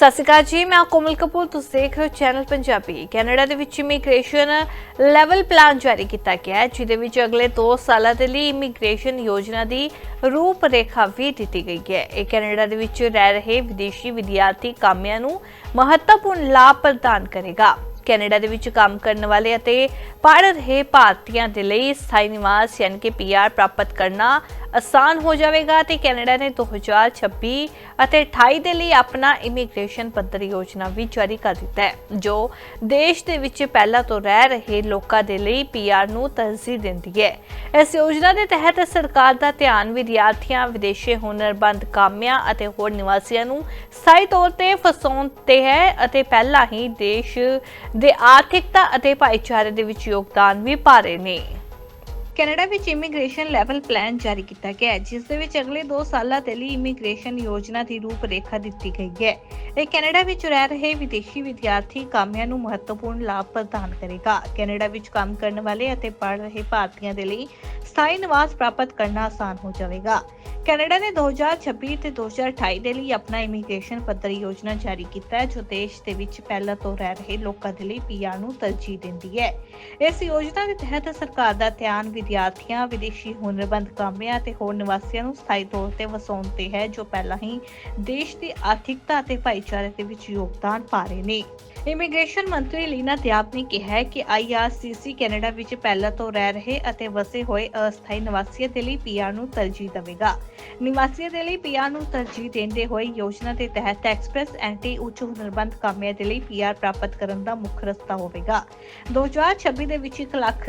ਸਤਿ ਸ਼੍ਰੀ ਅਕਾਲ ਜੀ, ਮੈਂ ਕੋਮਲ ਕਪੂਰ, ਤੁਸੀਂ ਦੇਖ ਰਹੇ ਹੋ ਚੈਨਲ ਪੰਜਾਬੀ। ਕੈਨੇਡਾ ਦੇ ਵਿੱਚ ਇਮੀਗ੍ਰੇਸ਼ਨ ਲੈਵਲ ਪਲਾਨ ਜਾਰੀ ਕੀਤਾ ਗਿਆ ਹੈ, ਜਿਹਦੇ ਵਿੱਚ ਅਗਲੇ 2 ਸਾਲਾਂ ਦੇ ਲਈ ਇਮੀਗ੍ਰੇਸ਼ਨ ਯੋਜਨਾ ਦੀ ਰੂਪਰੇਖਾ ਵੀ ਦਿੱਤੀ ਗਈ ਹੈ। ਇਹ ਕੈਨੇਡਾ ਦੇ ਵਿੱਚ ਰਹਿ ਰਹੇ ਵਿਦੇਸ਼ੀ ਵਿਦਿਆਰਥੀ ਕਾਮਿਆਂ ਨੂੰ ਮਹੱਤਵਪੂਰਨ ਲਾਭ ਪ੍ਰਦਾਨ ਕਰੇਗਾ। ਕੈਨੇਡਾ ਦੇ ਵਿੱਚ ਕੰਮ ਕਰਨ ਵਾਲੇ ਅਤੇ ਪੜ੍ਹ ਰਹੇ ਭਾਰਤੀਆਂ ਦੇ ਲਈ ਸਥਾਈ ਨਿਵਾਸ, ਯਾਨੀ ਕਿ ਪੀਆਰ ਪ੍ਰਾਪਤ ਕਰਨਾ ਆਸਾਨ ਹੋ ਜਾਵੇਗਾ ਤੇ ਕੈਨੇਡਾ ਨੇ 2026 ਅਤੇ 28 ਦੇ ਲਈ ਆਪਣਾ ਇਮੀਗ੍ਰੇਸ਼ਨ ਪੱਧਰ ਯੋਜਨਾ ਵੀ ਜਾਰੀ ਕਰ ਦਿੱਤਾ ਹੈ, ਜੋ ਦੇਸ਼ ਦੇ ਵਿੱਚ ਪਹਿਲਾਂ ਤੋਂ ਰਹਿ ਰਹੇ ਲੋਕਾਂ ਦੇ ਲਈ ਪੀਆਰ ਨੂੰ ਤਰਜੀਹ ਦਿੰਦੀ ਹੈ। ਇਸ ਯੋਜਨਾ ਦੇ ਤਹਿਤ ਸਰਕਾਰ ਦਾ ਧਿਆਨ ਵਿਦਿਆਰਥੀਆਂ ਵਿਦੇਸ਼ੀ ਹੁਨਰਬੰਦ ਕਾਮਿਆਂ ਅਤੇ ਹੋਰ ਨਿਵਾਸੀਆਂ ਨੂੰ ਸਥਾਈ ਤੌਰ ਤੇ ਫਸਾਉਣ ਤੇ ਹੈ ਅਤੇ ਪਹਿਲਾਂ ਹੀ ਦੇਸ਼ ਦੇ ਆਰਥਿਕਤਾ ਅਤੇ ਭਾਈਚਾਰੇ ਦੇ ਵਿੱਚ ਯੋਗਦਾਨ ਵੀ ਪਾ ਰਹੇ ਨੇ। ਕੈਨੇਡਾ ਵਿੱਚ ਇਮੀਗ੍ਰੇਸ਼ਨ ਲੈਵਲ ਪਲਾਨ ਜਾਰੀ ਕੀਤਾ ਗਿਆ ਹੈ, ਜਿਸ ਦੇ ਵਿੱਚ ਅਗਲੇ 2 ਸਾਲਾਂ ਦੇ ਲਈ ਇਮੀਗ੍ਰੇਸ਼ਨ ਯੋਜਨਾ ਦੀ ਰੂਪਰੇਖਾ ਦਿੱਤੀ ਗਈ ਹੈ। ਇਹ ਕੈਨੇਡਾ ਵਿੱਚ ਰਹਿ ਰਹੇ ਵਿਦੇਸ਼ੀ ਵਿਦਿਆਰਥੀ ਕਾਮਿਆਂ ਨੂੰ ਮਹੱਤਵਪੂਰਨ ਲਾਭ ਪ੍ਰਦਾਨ ਕਰੇਗਾ। ਕੈਨੇਡਾ ਵਿੱਚ ਕੰਮ ਕਰਨ ਵਾਲੇ ਅਤੇ ਪੜ੍ਹ ਰਹੇ ਭਾਰਤੀਆਂ ਦੇ ਲਈ ਸਥਾਈ ਨਿਵਾਸ ਪ੍ਰਾਪਤ ਕਰਨਾ ਆਸਾਨ ਹੋ ਜਾਵੇਗਾ। ਕੈਨੇਡਾ ਨੇ 2026 ਤੇ 2028 ਦੇ ਲਈ ਆਪਣਾ ਇਮੀਗ੍ਰੇਸ਼ਨ ਪੱਧਰ ਯੋਜਨਾ ਜਾਰੀ ਕੀਤਾ ਹੈ, ਜੋ ਦੇਸ਼ ਦੇ ਵਿੱਚ ਪਹਿਲਾਂ ਤੋਂ ਰਹਿ ਰਹੇ ਲੋਕਾਂ ਦੇ ਲਈ ਪੀਆਰ ਨੂੰ ਤਰਜੀਹ ਦਿੰਦੀ ਹੈ। ਇਸ ਯੋਜਨਾ ਦੇ ਤਹਿਤ ਸਰਕਾਰ ਦਾ ਧਿਆਨ ਵਿਦਿਆਰਥੀਆਂ, ਵਿਦੇਸ਼ੀ ਹੁਨਰਬੰਦ ਕਾਮਿਆਂ ਤੇ ਹੋਰ ਨਿਵਾਸੀਆਂ ਨੂੰ ਸਥਾਈ ਤੌਰ ਤੇ ਵਸਾਉਣ ਤੇ ਹੈ, ਜੋ ਪਹਿਲਾਂ ਹੀ ਦੇਸ਼ ਦੀ ਆਰਥਿਕਤਾ ਅਤੇ ਭਾਈਚਾਰੇ ਦੇ ਵਿੱਚ ਯੋਗਦਾਨ ਪਾ ਰਹੇ ਨੇ। ਇਮੀਗ੍ਰੇਸ਼ਨ ਮੰਤਰੀ ਲੀਨਾ ਦਿਆਬ ਨੇ ਕਿਹਾ ਹੈ ਕਿ ਆਈਆਰਸੀਸੀ ਕੈਨੇਡਾ ਵਿੱਚ ਪਹਿਲਾਂ ਤੋਂ ਰਹਿ ਰਹੇ ਅਤੇ ਵਸੇ ਹੋਏ ਅਸਥਾਈ ਨਿਵਾਸੀਆਂ ਦੇ ਲਈ ਪੀਆਰ ਨੂੰ ਤਰਜੀਹ ਦੇਵੇਗਾ। ਨਿਵਾਸੀਆਂ ਦੇ ਲਈ ਪੀਆਰ ਨੂੰ ਤਰਜੀਹ ਦਿੰਦੇ ਹੋਏ ਯੋਜਨਾ ਦੇ ਤਹਿਤ ਐਕਸਪ੍ਰੈਸ ਐਂਟੀ ਉੱਚ ਹੁਨਰਬੰਦ ਕਾਮਿਆਂ ਦੇ ਲਈ ਪੀਆਰ ਪ੍ਰਾਪਤ ਕਰਨ ਦਾ ਮੁੱਖ ਰਸਤਾ ਹੋਵੇਗਾ। 2026 ਦੇ ਵਿੱਚ 1 ਲੱਖ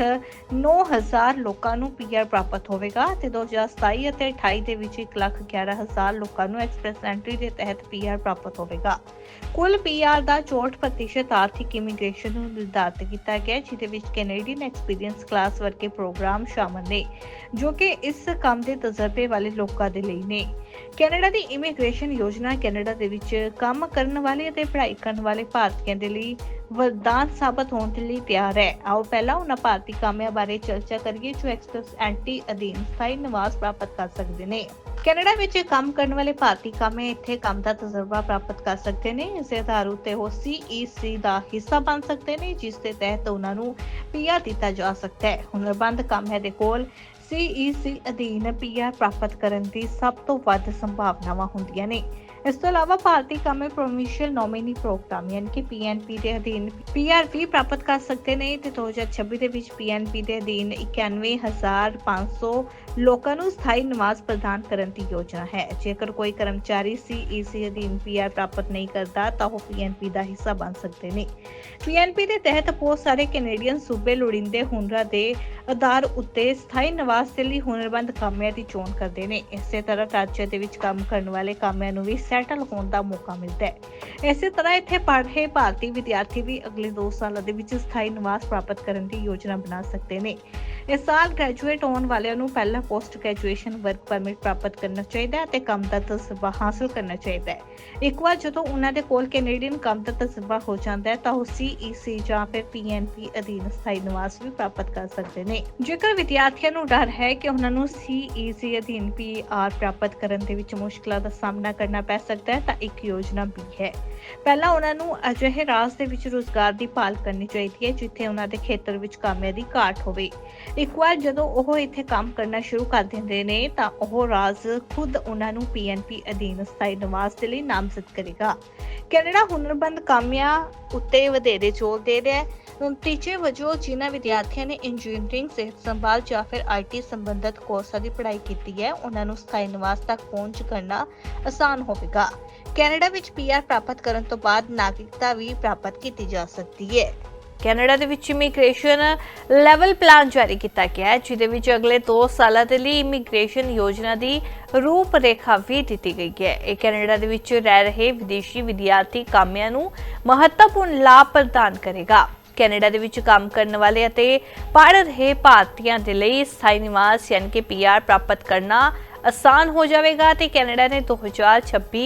9000 ਲੋਕਾਂ ਨੂੰ ਪੀਆਰ ਪ੍ਰਾਪਤ ਹੋਵੇਗਾ ਤੇ 2027 ਅਤੇ 28 ਦੇ ਵਿੱਚ 1 ਲੱਖ 11000 ਲੋਕਾਂ ਨੂੰ ਐਕਸਪ੍ਰੈਸ ਐਂਟਰੀ ਦੇ ਤਹਿਤ ਪੀਆਰ ਪ੍ਰਾਪਤ ਹੋਵੇਗਾ। ਕੁੱਲ ਪੀਆਰ ਦਾ 64% ਆਰਥਿਕ ਇਮੀਗ੍ਰੇਸ਼ਨ ਨੂੰ ਨਿਰਧਾਰਤ ਕੀਤਾ ਗਿਆ, ਜਿਹਦੇ ਵਿੱਚ ਕੈਨੇਡੀਅਨ ਐਕਸਪੀਰੀਅੰਸ ਕਲਾਸ ਵਰਗੇ ਪ੍ਰੋਗਰਾਮ ਸ਼ਾਮਲ ਨੇ, ਜੋ ਕਿ ਇਸ ਕੰਮ ਦੇ ਤਜਰਬੇ ਵਾਲੇ ਲੋਕਾਂ ਦੇ ਲਈ ਨੇ। ਕੈਨੇਡਾ ਦੀ ਇਮੀਗ੍ਰੇਸ਼ਨ ਯੋਜਨਾ ਕੈਨੇਡਾ ਦੇ ਵਿੱਚ ਕੰਮ ਕਰਨ ਵਾਲੇ ਅਤੇ ਪੜ੍ਹਾਈ ਕਰਨ ਵਾਲੇ ਭਾਰਤੀਆਂ ਦੇ ਲਈ ਵਰਦਾਨ ਸਾਬਤ ਹੋਣ ਦੇ ਲਈ ਤਿਆਰ ਹੈ। ਆਓ ਪਹਿਲਾਂ ਉਹਨਾਂ ਭਾਰਤੀ ਕਾਮਿਆਂ ਬਾਰੇ ਚਰਚਾ ਕਰੀਏ, ਜੋ ਐਕਸਪ੍ਰੈਸ ਐਂਟੀ ਅਧੀਨ ਸਥਾਈ ਨਿਵਾਸ ਪ੍ਰਾਪਤ ਕਰ ਸਕਦੇ ਨੇ। ਕੈਨੇਡਾ ਵਿੱਚ ਕੰਮ ਕਰਨ ਵਾਲੇ ਭਾਰਤੀ ਕਾਮੇ ਇੱਥੇ ਕੰਮ ਦਾ ਤਜਰਬਾ ਪ੍ਰਾਪਤ ਕਰ ਸਕਦੇ ਨੇ। ਇਸੇ ਆਧਾਰ ਉਤੇ ਉਹ CEC ਦਾ ਹਿੱਸਾ ਬਣ ਸਕਦੇ ਨੇ, ਜਿਸ ਦੇ ਤਹਿਤ ਉਹਨਾਂ ਨੂੰ ਪੀਆਰ ਦਿੱਤਾ ਜਾ ਸਕਦਾ ਹੈ। ਹੁਨਰਬੰਦ ਕਾਮਿਆਂ ਦੇ ਕੋਲ CEC ਅਧੀਨ ਪੀਆਰ ਪ੍ਰਾਪਤ ਕਰਨ ਦੀ ਸਭ ਤੋਂ ਵੱਧ ਸੰਭਾਵਨਾਵਾਂ ਹੁੰਦੀਆਂ ਨੇ। ਇਸ ਤੋਂ ਇਲਾਵਾ ਭਾਰਤੀ ਕਾਮੇ ਪ੍ਰੋਵਿੰਸ਼ੀਅਲ ਨੋਮੀਨੀ ਪ੍ਰੋਗਰਾਮ ਯਾਨੀ ਕਿ PNP ਦੇ ਅਧੀਨ PR ਪ੍ਰਾਪਤ ਕਰ ਸਕਦੇ ਨੇ ਤੇ 2026 ਦੇ ਵਿੱਚ PNP ਦੇ ਅਧੀਨ 91500 ਲੋਕਾਂ ਨੂੰ ਸਥਾਈ ਨਿਵਾਸ ਪ੍ਰਦਾਨ ਕਰਨ ਦੀ ਯੋਜਨਾ ਹੈ। ਜੇਕਰ ਕੋਈ ਕਰਮਚਾਰੀ CEC ਅਧੀਨ PR ਪ੍ਰਾਪਤ ਨਹੀਂ ਕਰਦਾ ਤਾਂ ਉਹ PNP ਦਾ ਹਿੱਸਾ ਬਣ ਸਕਦੇ ਨੇ। PNP ਦੇ ਤਹਿਤ ਬਹੁਤ ਸਾਰੇ ਕੈਨੇਡੀਅਨ ਸੂਬੇ ਲੋੜੀਂਦੇ ਹੁਨਰਾਂ ਦੇ ਆਧਾਰ ਉੱਤੇ ਸਥਾਈ ਨਿਵਾਸ ਦੇ ਲਈ ਹੁਨਰਬੰਦ ਕਾਮਿਆਂ ਦੀ ਚੋਣ ਕਰਦੇ ਨੇ। ਇਸੇ ਤਰ੍ਹਾਂ ਰਾਜ ਦੇ ਵਿੱਚ ਕੰਮ ਕਰਨ ਵਾਲੇ ਕਾਮਿਆਂ ਨੂੰ ਵੀ ਸੈਟਲ ਹੋਣ ਦਾ ਮੌਕਾ ਮਿਲਦਾ ਹੈ। ਇਸੇ ਤਰ੍ਹਾਂ ਇੱਥੇ ਪੜ੍ਹ ਰਹੇ ਭਾਰਤੀ ਵਿਦਿਆਰਥੀ ਵੀ ਅਗਲੇ 2 ਸਾਲਾਂ ਦੇ ਵਿੱਚ ਸਥਾਈ ਨਿਵਾਸ ਪ੍ਰਾਪਤ ਕਰਨ ਦੀ ਯੋਜਨਾ ਬਣਾ ਸਕਦੇ ਨੇ। ਇਸ ਸਾਲ ਗ੍ਰੈਜੂਏਟ ਹੋਣ ਵਾਲਿਆਂ ਨੂੰ ਪਹਿਲਾਂ ਪੋਸਟ ਗ੍ਰੈਜੂਏਸ਼ਨ ਵਰਕ ਪਰਮਿਟ ਪ੍ਰਾਪਤ ਕਰਨਾ ਚਾਹੀਦਾ ਹੈ ਤੇ ਕੰਮ ਦਾ ਤਜਰਬਾ ਹਾਸਲ ਕਰਨਾ ਚਾਹੀਦਾ ਹੈ। ਇੱਕ ਵਾਰ ਜਦੋਂ ਉਹਨਾਂ ਦੇ ਕੋਲ ਕੈਨੇਡੀਅਨ ਕੰਮ ਦਾ ਤਜਰਬਾ ਹੋ ਜਾਂਦਾ ਹੈ, ਤਾਂ ਉਹ CEC ਜਾਂ ਫਿਰ PNP ਅਧੀਨ ਸਥਾਈ ਨਿਵਾਸ ਵੀ ਪ੍ਰਾਪਤ ਕਰ ਸਕਦੇ ਨੇ। ਜੇਕਰ ਵਿਦਿਆਰਥੀਆਂ ਨੂੰ ਡਰ ਹੈ ਕਿ ਉਹਨਾਂ ਨੂੰ CEC ਅਧੀਨ PR ਪ੍ਰਾਪਤ ਕਰਨ ਦੇ ਵਿੱਚ ਮੁਸ਼ਕਲਾਂ ਦਾ ਸਾਹਮਣਾ ਕਰਨਾ ਪੈ ਸਕਦਾ ਹੈ, ਤਾਂ ਇੱਕ ਯੋਜਨਾ ਵੀ ਹੈ। ਪਹਿਲਾਂ ਉਹਨਾਂ ਨੂੰ ਅਜਿਹੇ ਰਾਜ ਦੇ ਵਿੱਚ ਰੋਜ਼ਗਾਰ ਦੀ ਭਾਲ ਕਰਨੀ ਚਾਹੀਦੀ ਹੈ, ਜਿੱਥੇ ਉਹਨਾਂ ਦੇ ਖੇਤਰ ਵਿੱਚ ਕਾਮਿਆਂ ਦੀ ਘਾਟ ਹੋਵੇ। ਇੱਕ ਵਾਰ ਜਦੋਂ ਉਹ ਇੱਥੇ ਕੰਮ ਕਰਨਾ ਸ਼ੁਰੂ ਕਰ ਦਿੰਦੇ ਨੇ, ਤਾਂ ਉਹ ਰਾਜ ਖੁਦ ਉਹਨਾਂ ਨੂੰ PNP ਅਧੀਨ ਸਥਾਈ ਨਿਵਾਸ ਦੇ ਲਈ ਨਾਮਜ਼ਦ ਕਰੇਗਾ। ਕੈਨੇਡਾ ਹੁਨਰਬੰਦ ਕਾਮਿਆਂ ਉੱਤੇ ਵਧੇਰੇ ਜ਼ੋਰ ਦੇ ਰਿਹਾ ਹੈ। ਨਤੀਜੇ ਵਜੋਂ ਜਿਨ੍ਹਾਂ ਵਿਦਿਆਰਥੀਆਂ ਨੇ ਇੰਜੀਨੀਅਰਿੰਗ ਸਿਹਤ ਸੰਭਾਲ ਜਾਂ ਫਿਰ ਆਈਟੀ ਸੰਬੰਧਿਤ ਕੋਰਸਾਂ ਦੀ ਪੜ੍ਹਾਈ ਕੀਤੀ ਹੈ, ਉਹਨਾਂ ਨੂੰ ਸਥਾਈ ਨਿਵਾਸ ਤੱਕ ਪਹੁੰਚ ਕਰਨਾ ਆਸਾਨ ਹੋਵੇਗਾ। ਕੈਨੇਡਾ ਵਿੱਚ ਪੀਆਰ ਪ੍ਰਾਪਤ ਕਰਨ ਤੋਂ ਬਾਅਦ ਨਾਗਰਿਕਤਾ ਵੀ ਪ੍ਰਾਪਤ ਕੀਤੀ ਜਾ ਸਕਦੀ ਹੈ। ਕੈਨੇਡਾ ਦੇ ਵਿੱਚ ਇਮੀਗ੍ਰੇਸ਼ਨ ਲੈਵਲ ਪਲਾਨ ਜਾਰੀ ਕੀਤਾ ਗਿਆ ਹੈ, ਜਿਹਦੇ ਵਿੱਚ ਅਗਲੇ 2 ਸਾਲਾਂ ਦੇ ਲਈ ਇਮੀਗ੍ਰੇਸ਼ਨ ਯੋਜਨਾ ਦੀ ਰੂਪਰੇਖਾ ਵੀ ਦਿੱਤੀ ਗਈ ਹੈ। ਇਹ ਕੈਨੇਡਾ ਦੇ ਵਿੱਚ ਰਹਿ ਰਹੇ ਵਿਦੇਸ਼ੀ ਵਿਦਿਆਰਥੀ ਕਾਮਿਆਂ ਨੂੰ ਮਹੱਤਵਪੂਰਨ ਲਾਭ ਪ੍ਰਦਾਨ ਕਰੇਗਾ। ਕੈਨੇਡਾ ਦੇ ਵਿੱਚ ਕੰਮ ਕਰਨ ਵਾਲੇ ਅਤੇ ਪੜ੍ਹ ਰਹੇ ਭਾਰਤੀਆਂ ਦੇ ਲਈ ਸਥਾਈ ਨਿਵਾਸ, ਯਾਨੀ ਕਿ ਪੀਆਰ ਪ੍ਰਾਪਤ ਕਰਨਾ ਆਸਾਨ ਹੋ ਜਾਵੇਗਾ ਤੇ ਕੈਨੇਡਾ ਨੇ 2026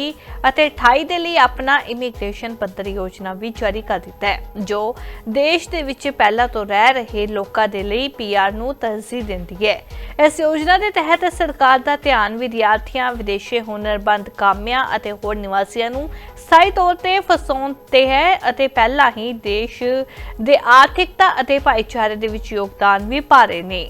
ਅਤੇ 28 ਦੇ ਲਈ ਆਪਣਾ ਇਮੀਗ੍ਰੇਸ਼ਨ ਪੱਧਰ ਯੋਜਨਾ ਵੀ ਜਾਰੀ ਕਰ ਦਿੱਤਾ ਹੈ, ਜੋ ਦੇਸ਼ ਦੇ ਵਿੱਚ ਪਹਿਲਾਂ ਤੋਂ ਰਹਿ ਰਹੇ ਲੋਕਾਂ ਦੇ ਲਈ ਪੀਆਰ ਨੂੰ ਤਰਜੀਹ ਦਿੰਦੀ ਹੈ। ਇਸ ਯੋਜਨਾ ਦੇ ਤਹਿਤ ਸਰਕਾਰ ਦਾ ਧਿਆਨ ਵਿਦਿਆਰਥੀਆਂ, ਵਿਦੇਸ਼ੀ ਹੁਨਰਬੰਦ ਕਾਮਿਆਂ ਅਤੇ ਹੋਰ ਨਿਵਾਸੀਆਂ ਨੂੰ ਸਥਾਈ ਤੌਰ ਤੇ ਫਸਾਉਣ ਤੇ ਹੈ ਅਤੇ ਪਹਿਲਾਂ ਹੀ ਦੇਸ਼ ਦੇ ਆਰਥਿਕਤਾ ਅਤੇ ਭਾਈਚਾਰੇ ਦੇ ਵਿੱਚ ਯੋਗਦਾਨ ਵੀ ਪਾ ਰਹੇ ਨੇ।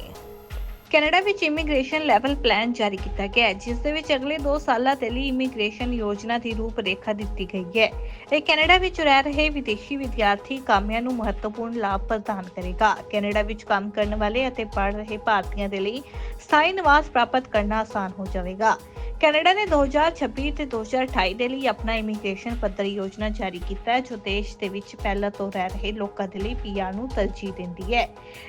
ਕੈਨੇਡਾ ਵਿੱਚ ਇਮੀਗ੍ਰੇਸ਼ਨ ਲੈਵਲ ਪਲਾਨ ਜਾਰੀ ਕੀਤਾ ਗਿਆ ਹੈ, ਜਿਸ ਦੇ ਵਿੱਚ ਅਗਲੇ 2 ਸਾਲਾਂ ਦੇ ਲਈ ਇਮੀਗ੍ਰੇਸ਼ਨ ਯੋਜਨਾ ਦੀ ਰੂਪਰੇਖਾ ਦਿੱਤੀ ਗਈ ਹੈ। ਇਹ ਕੈਨੇਡਾ ਵਿੱਚ ਰਹਿ ਰਹੇ ਵਿਦੇਸ਼ੀ ਵਿਦਿਆਰਥੀ ਕਾਮਿਆਂ ਨੂੰ ਮਹੱਤਵਪੂਰਨ ਲਾਭ ਪ੍ਰਦਾਨ ਕਰੇਗਾ। ਕੈਨੇਡਾ ਵਿੱਚ ਕੰਮ ਕਰਨ ਵਾਲੇ ਅਤੇ ਪੜ੍ਹ ਰਹੇ ਭਾਰਤੀਆਂ ਦੇ ਲਈ ਸਥਾਈ ਨਿਵਾਸ ਪ੍ਰਾਪਤ ਕਰਨਾ ਆਸਾਨ ਹੋ ਜਾਵੇਗਾ। ਕੈਨੇਡਾ ਨੇ 2026 ਤੇ 2028 ਦੇ ਲਈ ਆਪਣਾ ਇਮੀਗ੍ਰੇਸ਼ਨ ਪੱਧਰ ਯੋਜਨਾ ਜਾਰੀ ਕੀਤਾ ਹੈ, ਜੋ ਦੇਸ਼ ਦੇ ਵਿੱਚ ਪਹਿਲਾਂ ਤੋਂ ਰਹਿ ਰਹੇ ਲੋਕਾਂ ਦੇ ਲਈ ਪੀਆਰ ਨੂੰ ਤਰਜੀਹ ਦਿੰਦੀ ਹੈ।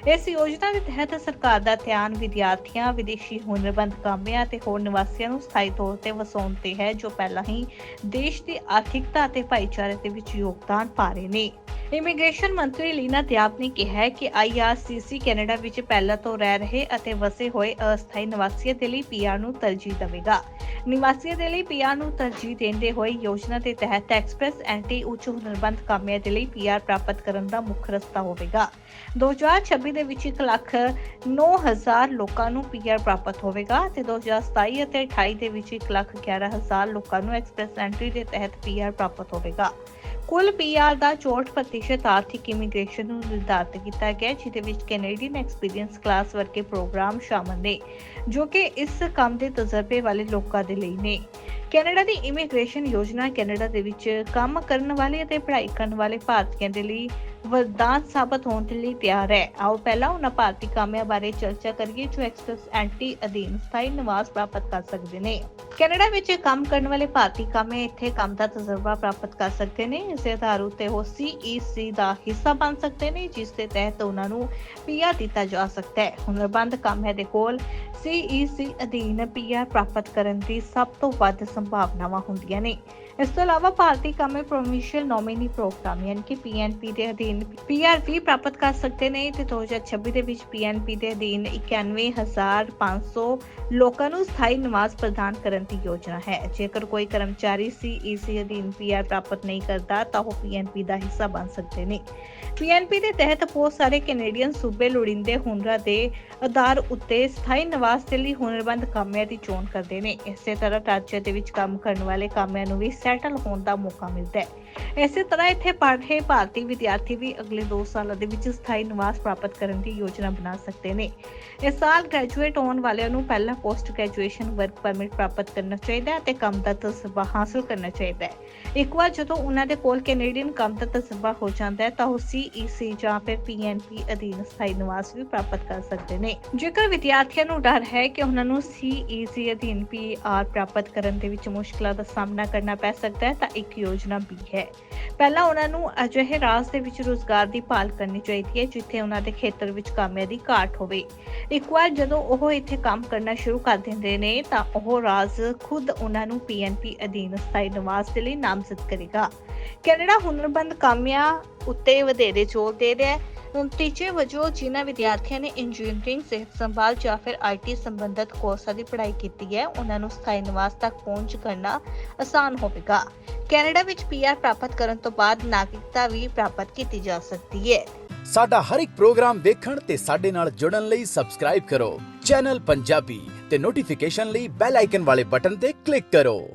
ਇਸ ਯੋਜਨਾ ਦੇ ਤਹਿਤ ਸਰਕਾਰ ਦਾ ਧਿਆਨ ਵਿਦਿਆਰਥੀਆਂ, ਵਿਦੇਸ਼ੀ ਹੁਨਰਬੰਦ ਕਾਮਿਆਂ ਅਤੇ ਹੋਰ ਨਿਵਾਸੀਆਂ ਨੂੰ ਸਥਾਈ ਤੌਰ ਤੇ ਵਸਾਉਣ ਤੇ ਹੈ, ਜੋ ਪਹਿਲਾਂ ਹੀ ਦੇਸ਼ ਦੀ ਆਰਥਿਕਤਾ ਅਤੇ ਭਾਈਚਾਰੇ ਦੇ ਵਿੱਚ ਯੋਗਦਾਨ ਪਾ ਰਹੇ ਨੇ। ਇਮੀਗ੍ਰੇਸ਼ਨ ਮੰਤਰੀ ਲੀਨਾ ਦਿਆਬ ਨੇ ਕਿਹਾ ਹੈ ਕਿ ਆਈਆਰਸੀਸੀ ਕੈਨੇਡਾ ਵਿੱਚ ਪਹਿਲਾਂ ਤੋਂ ਰਹਿ ਰਹੇ ਅਤੇ ਵਸੇ ਹੋਏ ਅਸਥਾਈ ਨਿਵਾਸੀਆਂ ਦੇ ਲਈ ਪੀਆਰ ਨੂੰ ਤਰਜੀਹ ਦੇਵੇਗਾ। ਨਿਵਾਸੀਆਂ ਦੇ ਲਈ ਪੀਆਰ ਨੂੰ ਤਰਜੀਹ ਦਿੰਦੇ ਹੋਏ ਯੋਜਨਾ ਦੇ ਤਹਿਤ ਐਕਸਪ੍ਰੈਸ ਐਂਟੀ ਉੱਚ ਹੁਨਰਬੰਦ ਕਾਮਿਆਂ ਦੇ ਲਈ ਪੀਆਰ ਪ੍ਰਾਪਤ ਕਰਨ ਦਾ ਮੁੱਖ ਰਸਤਾ ਹੋਵੇਗਾ। 2026 ਦੇ ਵਿੱਚ 1 ਲੱਖ 9000 ਲੋਕਾਂ ਨੂੰ ਪੀਆਰ ਪ੍ਰਾਪਤ ਹੋਵੇਗਾ ਤੇ 2027 ਅਤੇ 28 ਦੇ ਵਿੱਚ 1 ਲੱਖ 11000 ਲੋਕਾਂ ਨੂੰ ਐਕਸਪ੍ਰੈਸ ਐਂਟਰੀ ਦੇ ਤਹਿਤ ਪੀਆਰ ਪ੍ਰਾਪਤ ਹੋਵੇਗਾ। ਕੁੱਲ ਪੀਆਰ ਦਾ 64% ਆਰਥਿਕ ਇਮੀਗ੍ਰੇਸ਼ਨ ਨੂੰ ਨਿਰਧਾਰਤ ਕੀਤਾ ਗਿਆ ਹੈ, ਜਿਹਦੇ ਵਿੱਚ ਕੈਨੇਡੀਅਨ ਐਕਸਪੀਰੀਅੰਸ ਕਲਾਸ ਵਰਗੇ ਪ੍ਰੋਗਰਾਮ ਸ਼ਾਮਲ ਨੇ ਜੋ ਕਿ ਇਸ ਕੰਮ ਦੇ ਤਜਰਬੇ ਵਾਲੇ ਲੋਕਾਂ ਦੇ ਲਈ ਨੇ। ਕੈਨੇਡਾ ਦੀ ਇਮੀਗ੍ਰੇਸ਼ਨ ਯੋਜਨਾ ਕੈਨੇਡਾ ਦੇ ਵਿੱਚ ਕੰਮ ਕਰਨ ਵਾਲੇ ਅਤੇ ਪੜ੍ਹਾਈ ਕਰਨ ਵਾਲੇ ਭਾਰਤੀਆਂ ਦੇ ਲਈ ਵਰਦਾਨ ਸਾਬਤ ਹੋਣ ਦੇ ਲਈ ਤਿਆਰ ਹੈ। ਆਓ ਪਹਿਲਾਂ ਉਹਨਾਂ ਭਾਰਤੀ ਕਾਮਿਆਂ ਬਾਰੇ ਚਰਚਾ ਕਰੀਏ ਜੋ ਐਕਸਪ੍ਰੈਸ ਐਂਟੀ ਅਧੀਨ ਸਥਾਈ ਨਿਵਾਸ ਪ੍ਰਾਪਤ ਕਰ ਸਕਦੇ ਨੇ। ਕੈਨੇਡਾ ਵਿੱਚ ਕੰਮ ਕਰਨ ਵਾਲੇ ਭਾਰਤੀ ਕਾਮੇ ਇੱਥੇ ਕੰਮ ਦਾ ਤਜਰਬਾ ਪ੍ਰਾਪਤ ਕਰ ਸਕਦੇ ਨੇ। ਇਸ ਦੇ ਆਧਾਰ ਉੱਤੇ ਉਹ CEC ਦਾ ਹਿੱਸਾ ਬਣ ਸਕਦੇ ਨੇ, ਜਿਸ ਦੇ ਤਹਿਤ ਉਹਨਾਂ ਨੂੰ ਪੀਆਰ ਦਿੱਤਾ ਜਾ ਸਕਦਾ ਹੈ। ਹੁਨਰਬੰਦ ਕਾਮਿਆਂ ਦੇ ਕੋਲ CEC ਅਧੀਨ ਪੀਆਰ ਪ੍ਰਾਪਤ ਕਰਨ ਦੀ ਸਭ ਤੋਂ ਵੱਧ ਸੰਭਾਵਨਾਵਾਂ ਹੁੰਦੀਆਂ ਨੇ। ਇਸ ਤੋਂ ਇਲਾਵਾ ਭਾਰਤੀ ਕਾਮੇ ਪ੍ਰੋਵਿੰਸ਼ੀਅਲ ਨੋਮੀਨੀ ਪ੍ਰੋਗਰਾਮ ਯਾਨੀ ਕਿ PNP ਦੇ ਅਧੀਨ ਪੀਆਰ ਵੀ ਪ੍ਰਾਪਤ ਕਰ ਸਕਦੇ ਨੇ ਤੇ 2026 ਦੇ ਵਿੱਚ PNP ਦੇ ਅਧੀਨ 91500 ਲੋਕਾਂ ਨੂੰ ਸਥਾਈ ਨਿਵਾਸ ਪ੍ਰਦਾਨ ਕਰਨ ਦੀ ਯੋਜਨਾ ਹੈ। ਜੇਕਰ ਕੋਈ ਕਰਮਚਾਰੀ CEC ਅਧੀਨ ਪੀਆਰ ਪ੍ਰਾਪਤ ਨਹੀਂ ਕਰਦਾ, ਤਾਂ ਉਹ PNP ਦਾ ਹਿੱਸਾ ਬਣ ਸਕਦੇ ਨੇ। PNP ਦੇ ਤਹਿਤ ਬਹੁਤ ਸਾਰੇ ਕੈਨੇਡੀਅਨ ਸੂਬੇ ਲੋੜੀਂਦੇ ਹੁਨਰਾਂ ਦੇ ਆਧਾਰ ਉੱਤੇ ਸਥਾਈ ਨਿਵਾਸ ਦੇ ਲਈ ਹੁਨਰਬੰਦ ਕਾਮਿਆਂ ਦੀ ਚੋਣ ਕਰਦੇ ਨੇ। ਇਸੇ ਤਰ੍ਹਾਂ ਰਾਜ ਦੇ ਵਿੱਚ ਕੰਮ ਕਰਨ ਵਾਲੇ ਕਾਮਿਆਂ ਨੂੰ ਵੀ ਸੈਟਲ ਹੋਣ ਦਾ ਮੌਕਾ ਮਿਲਦਾ ਹੈ। ਇਸੇ ਤਰ੍ਹਾਂ ਇੱਥੇ ਪੜ੍ਹ ਰਹੇ ਭਾਰਤੀ ਵਿਦਿਆਰਥੀ ਵੀ ਅਗਲੇ 2 ਸਾਲਾਂ ਦੇ ਵਿੱਚ ਸਥਾਈ ਨਿਵਾਸ ਪ੍ਰਾਪਤ ਕਰਨ ਦੀ ਯੋਜਨਾ ਬਣਾ ਸਕਦੇ ਨੇ। ਇਸ ਸਾਲ ਗ੍ਰੈਜੂਏਟ ਹੋਣ ਵਾਲਿਆਂ ਨੂੰ ਪਹਿਲਾਂ ਪੋਸਟ ਗ੍ਰੈਜੂਏਸ਼ਨ ਵਰਕ ਪਰਮਿਟ ਪ੍ਰਾਪਤ ਕਰਨਾ ਚਾਹੀਦਾ ਹੈ ਤੇ ਕੰਮ ਦਾ ਤਜਰਬਾ ਹਾਸਲ ਕਰਨਾ ਚਾਹੀਦਾ ਹੈ। ਇੱਕ ਵਾਰ ਜਦੋਂ ਉਹਨਾਂ ਦੇ ਕੋਲ ਕੈਨੇਡੀਅਨ ਕੰਮ ਦਾ ਤਜਰਬਾ ਹੋ ਜਾਂਦਾ ਹੈ, ਤਾਂ ਉਹ CEC ਜਾਂ ਫਿਰ PNP ਅਧੀਨ ਸਥਾਈ ਨਿਵਾਸ ਵੀ ਪ੍ਰਾਪਤ ਕਰ ਸਕਦੇ ਨੇ। ਜੇਕਰ ਵਿਦਿਆਰਥੀਆਂ ਨੂੰ ਡਰ ਹੈ ਕਿ ਉਹਨਾਂ ਨੂੰ CEC ਅਧੀਨ PR ਪ੍ਰਾਪਤ ਕਰਨ ਦੇ ਵਿੱਚ ਮੁਸ਼ਕਲਾਂ ਦਾ ਸਾਹਮਣਾ ਕਰਨਾ ਪੈ ਸਕਦਾ ਹੈ, ਤਾਂ ਇੱਕ ਯੋਜਨਾ ਵੀ ਹੈ। ਪਹਿਲਾਂ ਉਹਨਾਂ ਨੂੰ ਅਜਿਹੇ ਰਾਜ ਦੇ ਵਿੱਚ ਰੋਜ਼ਗਾਰ ਦੀ ਭਾਲ ਕਰਨੀ ਚਾਹੀਦੀ ਹੈ, ਜਿੱਥੇ ਉਹਨਾਂ ਦੇ ਖੇਤਰ ਵਿੱਚ ਕਾਮਿਆਂ ਦੀ ਘਾਟ ਹੋਵੇ। ਇੱਕ ਵਾਰ ਜਦੋਂ ਉਹ ਇੱਥੇ ਕੰਮ ਕਰਨਾ ਸ਼ੁਰੂ ਕਰ ਦਿੰਦੇ ਨੇ, ਤਾਂ ਉਹ ਰਾਜ ਖੁਦ ਉਹਨਾਂ ਨੂੰ PNP ਅਧੀਨ ਸਥਾਈ ਨਿਵਾਸ ਦੇ ਲਈ ਨਾਮਜ਼ਦ ਕਰੇਗਾ। ਕੈਨੇਡਾ ਹੁਨਰਬੰਦ ਕਾਮਿਆਂ ਉੱਤੇ ਵਧੇਰੇ ਜ਼ੋਰ ਦੇ ਰਿਹਾ ਹੈ। ਨਤੀਜੇ ਵਜੋਂ ਜਿਨ੍ਹਾਂ ਵਿਦਿਆਰਥੀਆਂ ਨੇ ਇੰਜੀਨੀਅਰਿੰਗ ਸਿਹਤ ਸੰਭਾਲ ਜਾਂ ਫਿਰ ਆਈਟੀ ਸੰਬੰਧਿਤ ਕੋਰਸਾਂ ਦੀ ਪੜ੍ਹਾਈ ਕੀਤੀ ਹੈ, ਉਹਨਾਂ ਨੂੰ ਸਥਾਈ ਨਿਵਾਸ ਤੱਕ ਪਹੁੰਚ ਕਰਨਾ ਆਸਾਨ ਹੋਵੇਗਾ। ਕੈਨੇਡਾ ਵਿੱਚ ਪੀਆਰ ਪ੍ਰਾਪਤ ਕਰਨ ਤੋਂ ਬਾਅਦ ਨਾਗਰਿਕਤਾ ਵੀ ਪ੍ਰਾਪਤ ਕੀਤੀ ਜਾ ਸਕਦੀ ਹੈ। ਸਾਡਾ ਹਰ ਇੱਕ ਪ੍ਰੋਗਰਾਮ ਦੇਖਣ ਤੇ ਸਾਡੇ ਨਾਲ ਜੁੜਨ ਲਈ ਸਬਸਕ੍ਰਾਈਬ ਕਰੋ। ਚੈਨਲ ਪੰਜਾਬੀ ਤੇ ਨੋਟੀਫਿਕੇਸ਼ਨ ਲਈ ਬੈਲ ਆਈਕਨ ਵਾਲੇ ਬਟਨ ਤੇ ਕਲਿੱਕ ਕਰੋ।